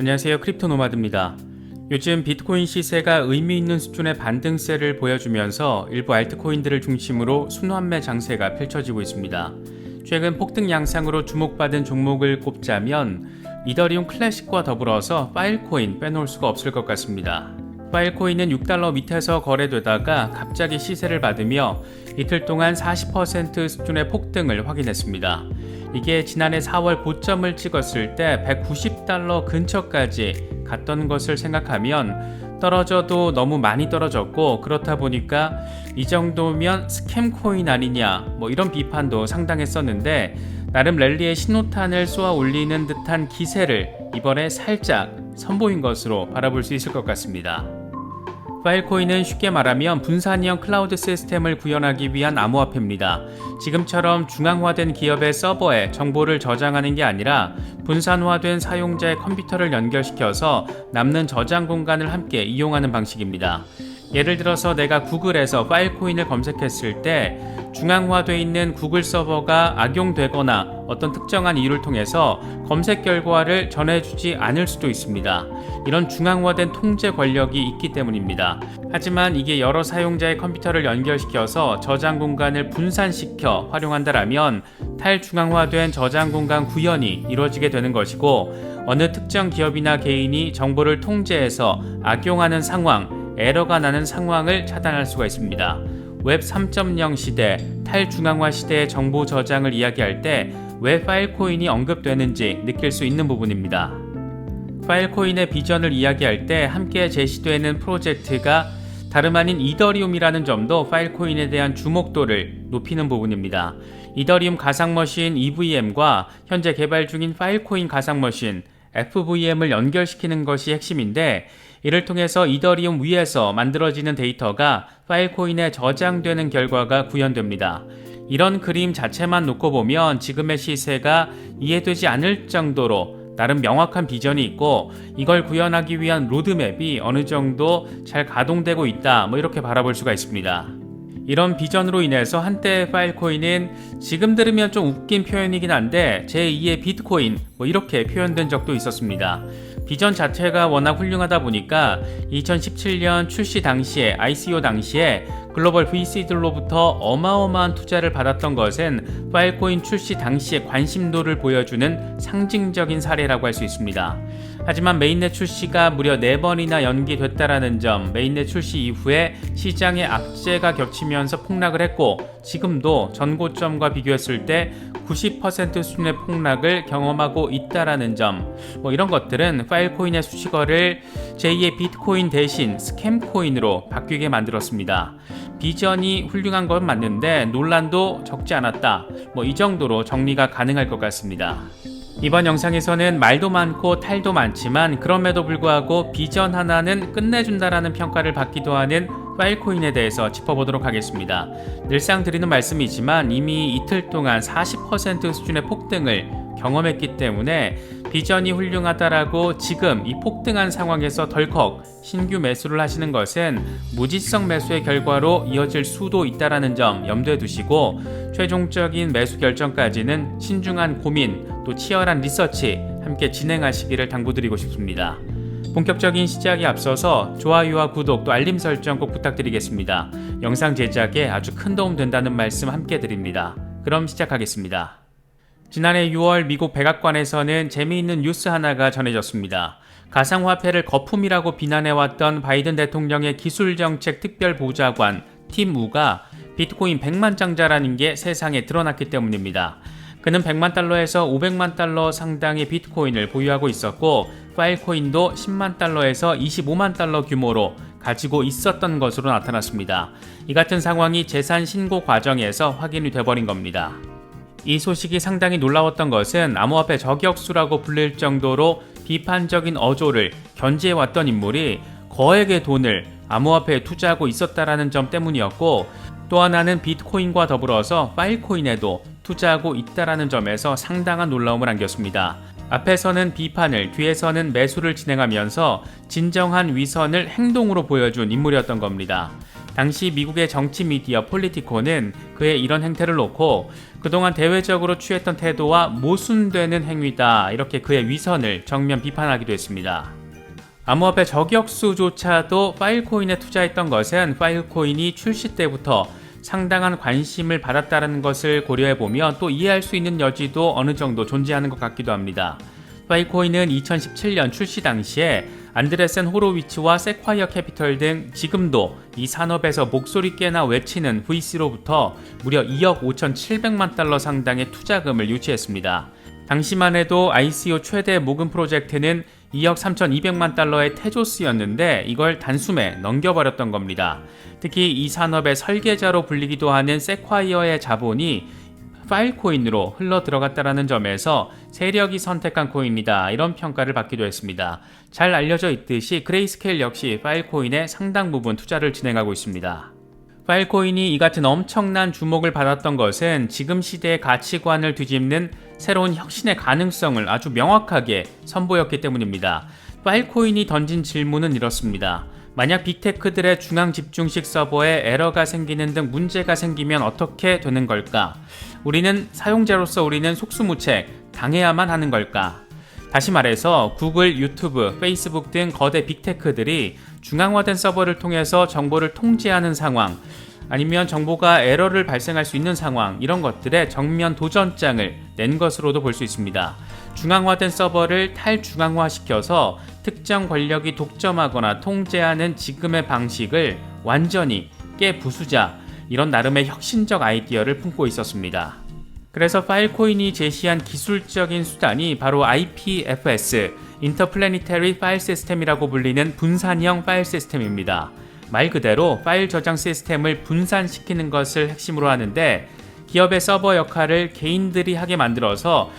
안녕하세요. 크립토 노마드입니다. 요즘 비트코인 시세가 의미 있는 수준의 반등세를 보여주면서 일부 알트코인들을 중심으로 순환매 장세가 펼쳐지고 있습니다. 최근 폭등 양상으로 주목받은 종목을 꼽자면 이더리움 클래식과 더불어서 파일코인 빼놓을 수가 없을 것 같습니다. 파일코인은 6달러 밑에서 거래되다가 갑자기 시세를 받으며 이틀 동안 40% 수준의 폭등을 확인했습니다. 이게 지난해 4월 고점을 찍었을 때 190달러 근처까지 갔던 것을 생각하면 떨어져도 너무 많이 떨어졌고 그렇다 보니까 이 정도면 스캠 코인 아니냐 뭐 이런 비판도 상당했었는데 나름 랠리의 신호탄을 쏘아 올리는 듯한 기세를 이번에 살짝 선보인 것으로 바라볼 수 있을 것 같습니다. 파일코인은 쉽게 말하면 분산형 클라우드 시스템을 구현하기 위한 암호화폐입니다. 지금처럼 중앙화된 기업의 서버에 정보를 저장하는 게 아니라 분산화된 사용자의 컴퓨터를 연결시켜서 남는 저장 공간을 함께 이용하는 방식입니다. 예를 들어서 내가 구글에서 파일코인을 검색했을 때 중앙화되어 있는 구글 서버가 악용되거나 어떤 특정한 이유를 통해서 검색 결과를 전해주지 않을 수도 있습니다. 이런 중앙화된 통제 권력이 있기 때문입니다. 하지만 이게 여러 사용자의 컴퓨터를 연결시켜서 저장 공간을 분산시켜 활용한다라면 탈중앙화된 저장 공간 구현이 이루어지게 되는 것이고 어느 특정 기업이나 개인이 정보를 통제해서 악용하는 상황, 에러가 나는 상황을 차단할 수가 있습니다. 웹 3.0 시대, 탈중앙화 시대의 정보 저장을 이야기할 때 왜 파일코인이 언급되는지 느낄 수 있는 부분입니다. 파일코인의 비전을 이야기할 때 함께 제시되는 프로젝트가 다름 아닌 이더리움이라는 점도 파일코인에 대한 주목도를 높이는 부분입니다. 이더리움 가상머신 EVM과 현재 개발 중인 파일코인 가상머신 FVM을 연결시키는 것이 핵심인데 이를 통해서 이더리움 위에서 만들어지는 데이터가 파일코인에 저장되는 결과가 구현됩니다. 이런 그림 자체만 놓고 보면 지금의 시세가 이해되지 않을 정도로 나름 명확한 비전이 있고 이걸 구현하기 위한 로드맵이 어느 정도 잘 가동되고 있다 뭐 이렇게 바라볼 수가 있습니다. 이런 비전으로 인해서 한때 파일코인은 지금 들으면 좀 웃긴 표현이긴 한데 제2의 비트코인 뭐 이렇게 표현된 적도 있었습니다. 비전 자체가 워낙 훌륭하다 보니까 2017년 출시 당시에 ICO 당시에 글로벌 VC들로부터 어마어마한 투자를 받았던 것은 파일코인 출시 당시의 관심도를 보여주는 상징적인 사례라고 할 수 있습니다. 하지만 메인넷 출시가 무려 4번이나 연기됐다라는 점, 메인넷 출시 이후에 시장의 악재가 겹치면서 폭락을 했고 지금도 전고점과 비교했을 때 90% 수준의 폭락을 경험하고 있다라는 점, 뭐 이런 것들은 파일코인의 수식어를 제2의 비트코인 대신 스캠코인으로 바뀌게 만들었습니다. 비전이 훌륭한 건 맞는데 논란도 적지 않았다. 뭐 이 정도로 정리가 가능할 것 같습니다. 이번 영상에서는 말도 많고 탈도 많지만 그럼에도 불구하고 비전 하나는 끝내준다라는 평가를 받기도 하는 파일코인에 대해서 짚어보도록 하겠습니다. 늘상 드리는 말씀이지만 이미 이틀 동안 40% 수준의 폭등을 경험했기 때문에 비전이 훌륭하다라고 지금 이 폭등한 상황에서 덜컥 신규 매수를 하시는 것은 무지성 매수의 결과로 이어질 수도 있다라는 점 염두에 두시고 최종적인 매수 결정까지는 신중한 고민 또 치열한 리서치 함께 진행하시기를 당부드리고 싶습니다. 본격적인 시작에 앞서서 좋아요와 구독 또 알림 설정 꼭 부탁드리겠습니다. 영상 제작에 아주 큰 도움 된다는 말씀 함께 드립니다. 그럼 시작하겠습니다. 지난해 6월 미국 백악관에서는 재미있는 뉴스 하나가 전해졌습니다. 가상화폐를 거품이라고 비난해왔던 바이든 대통령의 기술정책 특별보좌관 팀 우가 비트코인 100만 장자라는 게 세상에 드러났기 때문입니다. 그는 100만 달러에서 500만 달러 상당의 비트코인을 보유하고 있었고 파일코인도 10만 달러에서 25만 달러 규모로 가지고 있었던 것으로 나타났습니다. 이 같은 상황이 재산 신고 과정에서 확인이 돼버린 겁니다. 이 소식이 상당히 놀라웠던 것은 암호화폐 저격수라고 불릴 정도로 비판적인 어조를 견지해왔던 인물이 거액의 돈을 암호화폐에 투자하고 있었다라는 점 때문이었고 또 하나는 비트코인과 더불어서 파일코인에도 투자하고 있다라는 점에서 상당한 놀라움을 안겼습니다. 앞에서는 비판을, 뒤에서는 매수를 진행하면서 진정한 위선을 행동으로 보여준 인물이었던 겁니다. 당시 미국의 정치 미디어 폴리티코는 그의 이런 행태를 놓고 그동안 대외적으로 취했던 태도와 모순되는 행위다 이렇게 그의 위선을 정면 비판하기도 했습니다. 암호화폐 저격수조차도 파일코인에 투자했던 것은 파일코인이 출시 때부터 상당한 관심을 받았다는 것을 고려해 보면 또 이해할 수 있는 여지도 어느 정도 존재하는 것 같기도 합니다. 파일코인은 2017년 출시 당시에 안드레센 호로위치와 세콰이어 캐피털 등 지금도 이 산업에서 목소리 깨나 외치는 VC로부터 무려 2억 5,700만 달러 상당의 투자금을 유치했습니다. 당시만 해도 ICO 최대 모금 프로젝트는 2억 3,200만 달러의 테조스였는데 이걸 단숨에 넘겨버렸던 겁니다. 특히 이 산업의 설계자로 불리기도 하는 세콰이어의 자본이 파일 코인으로 흘러 들어갔다라는 점에서 세력이 선택한 코인이다 이런 평가를 받기도 했습니다. 잘 알려져 있듯이 그레이스케일 역시 파일 코인에 상당 부분 투자를 진행하고 있습니다. 파일코인이 이 같은 엄청난 주목을 받았던 것은 지금 시대의 가치관을 뒤집는 새로운 혁신의 가능성을 아주 명확하게 선보였기 때문입니다. 파일코인이 던진 질문은 이렇습니다. 만약 빅테크들의 중앙 집중식 서버에 에러가 생기는 등 문제가 생기면 어떻게 되는 걸까? 우리는 사용자로서 우리는 속수무책 당해야만 하는 걸까? 다시 말해서 구글, 유튜브, 페이스북 등 거대 빅테크들이 중앙화된 서버를 통해서 정보를 통제하는 상황, 아니면 정보가 에러를 발생할 수 있는 상황, 이런 것들의 정면 도전장을 낸 것으로도 볼 수 있습니다. 중앙화된 서버를 탈중앙화시켜서 특정 권력이 독점하거나 통제하는 지금의 방식을 완전히 깨부수자, 이런 나름의 혁신적 아이디어를 품고 있었습니다. 그래서 파일코인이 제시한 기술적인 수단이 바로 IPFS, Interplanetary File System이라고 불리는 분산형 파일 시스템입니다. 말 그대로 파일 저장 시스템을 분산시키는 것을 핵심으로 하는데 기업의 서버 역할을 개인들이 하게 만들어서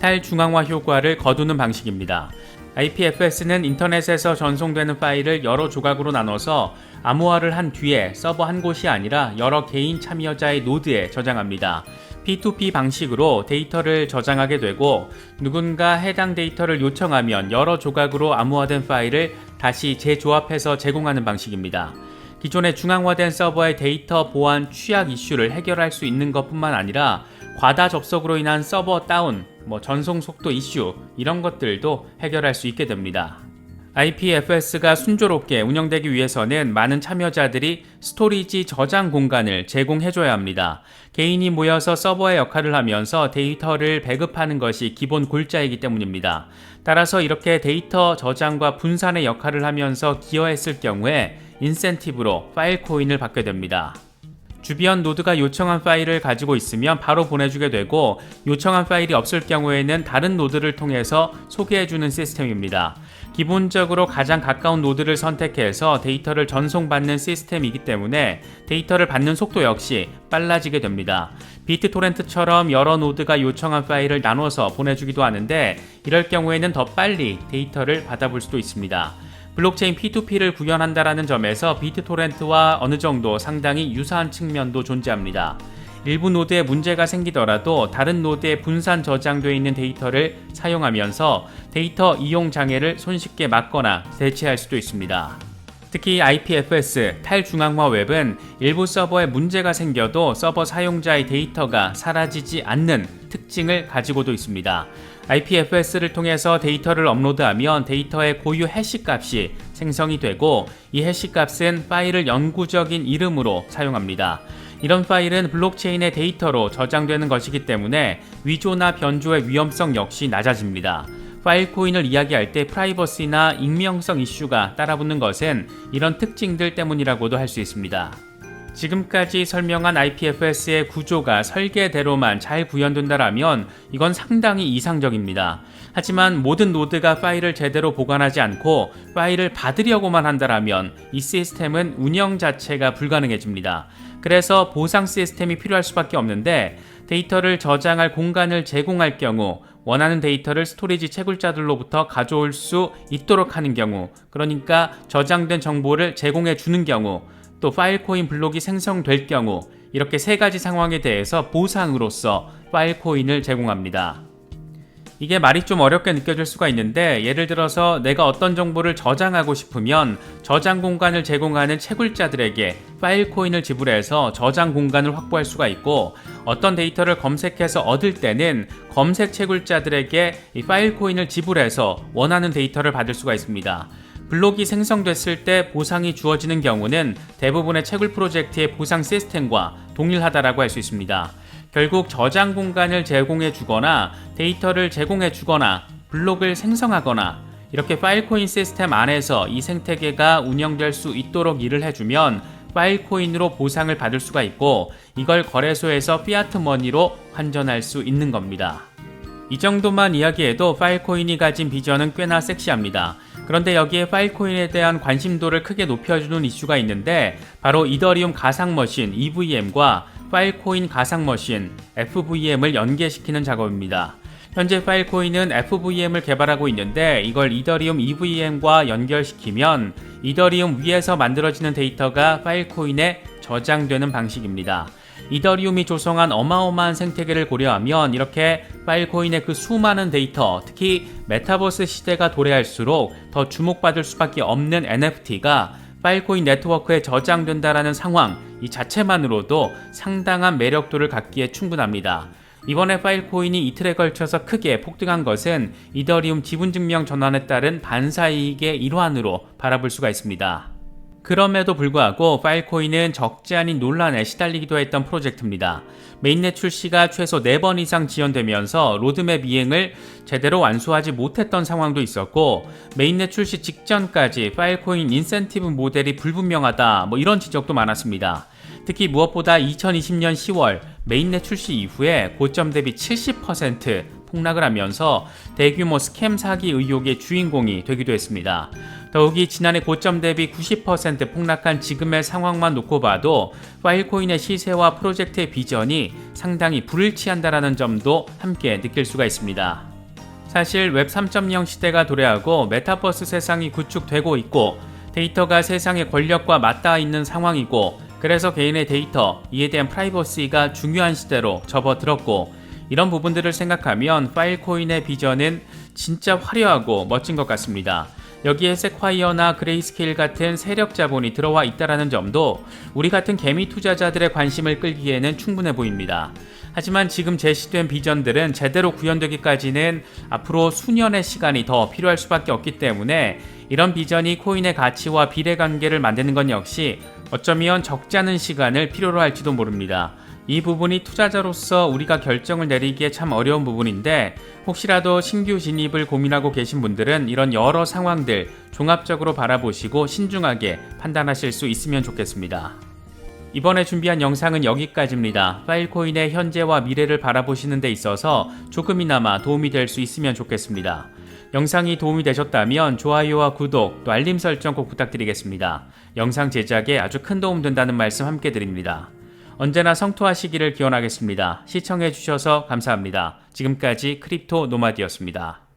탈중앙화 효과를 거두는 방식입니다. IPFS는 인터넷에서 전송되는 파일을 여러 조각으로 나눠서 암호화를 한 뒤에 서버 한 곳이 아니라 여러 개인 참여자의 노드에 저장합니다. P2P 방식으로 데이터를 저장하게 되고 누군가 해당 데이터를 요청하면 여러 조각으로 암호화된 파일을 다시 재조합해서 제공하는 방식입니다. 기존의 중앙화된 서버의 데이터 보안 취약 이슈를 해결할 수 있는 것뿐만 아니라 과다 접속으로 인한 서버 다운, 뭐 전송 속도 이슈 이런 것들도 해결할 수 있게 됩니다. IPFS가 순조롭게 운영되기 위해서는 많은 참여자들이 스토리지 저장 공간을 제공해줘야 합니다. 개인이 모여서 서버의 역할을 하면서 데이터를 배급하는 것이 기본 골자이기 때문입니다. 따라서 이렇게 데이터 저장과 분산의 역할을 하면서 기여했을 경우에 인센티브로 파일 코인을 받게 됩니다. 주변 노드가 요청한 파일을 가지고 있으면 바로 보내주게 되고 요청한 파일이 없을 경우에는 다른 노드를 통해서 소개해주는 시스템입니다. 기본적으로 가장 가까운 노드를 선택해서 데이터를 전송받는 시스템이기 때문에 데이터를 받는 속도 역시 빨라지게 됩니다. 비트토렌트처럼 여러 노드가 요청한 파일을 나눠서 보내주기도 하는데 이럴 경우에는 더 빨리 데이터를 받아볼 수도 있습니다. 블록체인 P2P를 구현한다라는 점에서 비트토렌트와 어느 정도 상당히 유사한 측면도 존재합니다. 일부 노드에 문제가 생기더라도 다른 노드에 분산 저장되어 있는 데이터를 사용하면서 데이터 이용 장애를 손쉽게 막거나 대체할 수도 있습니다. 특히 IPFS 탈중앙화 웹은 일부 서버에 문제가 생겨도 서버 사용자의 데이터가 사라지지 않는 특징을 가지고도 있습니다. IPFS를 통해서 데이터를 업로드하면 데이터의 고유 해시 값이 생성이 되고 이 해시 값은 파일을 영구적인 이름으로 사용합니다. 이런 파일은 블록체인의 데이터로 저장되는 것이기 때문에 위조나 변조의 위험성 역시 낮아집니다. 파일 코인을 이야기할 때 프라이버시나 익명성 이슈가 따라붙는 것은 이런 특징들 때문이라고도 할 수 있습니다. 지금까지 설명한 IPFS의 구조가 설계대로만 잘 구현된다라면 이건 상당히 이상적입니다. 하지만 모든 노드가 파일을 제대로 보관하지 않고 파일을 받으려고만 한다라면 이 시스템은 운영 자체가 불가능해집니다. 그래서 보상 시스템이 필요할 수밖에 없는데 데이터를 저장할 공간을 제공할 경우 원하는 데이터를 스토리지 채굴자들로부터 가져올 수 있도록 하는 경우 그러니까 저장된 정보를 제공해 주는 경우 또 파일 코인 블록이 생성될 경우 이렇게 세 가지 상황에 대해서 보상으로서 파일 코인을 제공합니다. 이게 말이 좀 어렵게 느껴질 수가 있는데 예를 들어서 내가 어떤 정보를 저장하고 싶으면 저장 공간을 제공하는 채굴자들에게 파일 코인을 지불해서 저장 공간을 확보할 수가 있고 어떤 데이터를 검색해서 얻을 때는 검색 채굴자들에게 이 파일 코인을 지불해서 원하는 데이터를 받을 수가 있습니다. 블록이 생성됐을 때 보상이 주어지는 경우는 대부분의 채굴 프로젝트의 보상 시스템과 동일하다라고 할 수 있습니다. 결국 저장 공간을 제공해 주거나 데이터를 제공해 주거나 블록을 생성하거나 이렇게 파일 코인 시스템 안에서 이 생태계가 운영될 수 있도록 일을 해주면 파일 코인으로 보상을 받을 수가 있고 이걸 거래소에서 피아트 머니로 환전할 수 있는 겁니다. 이 정도만 이야기해도 파일코인이 가진 비전은 꽤나 섹시합니다. 그런데 여기에 파일코인에 대한 관심도를 크게 높여주는 이슈가 있는데 바로 이더리움 가상머신 EVM과 파일코인 가상머신 FVM을 연계시키는 작업입니다. 현재 파일코인은 FVM을 개발하고 있는데 이걸 이더리움 EVM과 연결시키면 이더리움 위에서 만들어지는 데이터가 파일코인에 저장되는 방식입니다. 이더리움이 조성한 어마어마한 생태계를 고려하면 이렇게 파일코인의 그 수많은 데이터, 특히 메타버스 시대가 도래할수록 더 주목받을 수밖에 없는 NFT가 파일코인 네트워크에 저장된다라는 상황 이 자체만으로도 상당한 매력도를 갖기에 충분합니다. 이번에 파일코인이 이틀에 걸쳐서 크게 폭등한 것은 이더리움 지분증명 전환에 따른 반사이익의 일환으로 바라볼 수가 있습니다. 그럼에도 불구하고 파일코인은 적지 않은 논란에 시달리기도 했던 프로젝트입니다. 메인넷 출시가 최소 4번 이상 지연되면서 로드맵 이행을 제대로 완수하지 못했던 상황도 있었고 메인넷 출시 직전까지 파일코인 인센티브 모델이 불분명하다 뭐 이런 지적도 많았습니다. 특히 무엇보다 2020년 10월 메인넷 출시 이후에 고점 대비 70% 폭락을 하면서 대규모 스캠 사기 의혹의 주인공이 되기도 했습니다. 더욱이 지난해 고점 대비 90% 폭락한 지금의 상황만 놓고 봐도 파일코인의 시세와 프로젝트의 비전이 상당히 불일치한다라는 점도 함께 느낄 수가 있습니다. 사실 웹 3.0 시대가 도래하고 메타버스 세상이 구축되고 있고 데이터가 세상의 권력과 맞닿아 있는 상황이고 그래서 개인의 데이터, 이에 대한 프라이버시가 중요한 시대로 접어들었고 이런 부분들을 생각하면 파일코인의 비전은 진짜 화려하고 멋진 것 같습니다. 여기에 세콰이어나 그레이스케일 같은 세력 자본이 들어와 있다라는 점도 우리 같은 개미 투자자들의 관심을 끌기에는 충분해 보입니다. 하지만 지금 제시된 비전들은 제대로 구현되기까지는 앞으로 수년의 시간이 더 필요할 수밖에 없기 때문에 이런 비전이 코인의 가치와 비례 관계를 만드는 건 역시 어쩌면 적지 않은 시간을 필요로 할지도 모릅니다. 이 부분이 투자자로서 우리가 결정을 내리기에 참 어려운 부분인데 혹시라도 신규 진입을 고민하고 계신 분들은 이런 여러 상황들 종합적으로 바라보시고 신중하게 판단하실 수 있으면 좋겠습니다. 이번에 준비한 영상은 여기까지입니다. 파일코인의 현재와 미래를 바라보시는 데 있어서 조금이나마 도움이 될 수 있으면 좋겠습니다. 영상이 도움이 되셨다면 좋아요와 구독 또 알림 설정 꼭 부탁드리겠습니다. 영상 제작에 아주 큰 도움 된다는 말씀 함께 드립니다. 언제나 성토하시기를 기원하겠습니다. 시청해주셔서 감사합니다. 지금까지 크립토 노마디였습니다.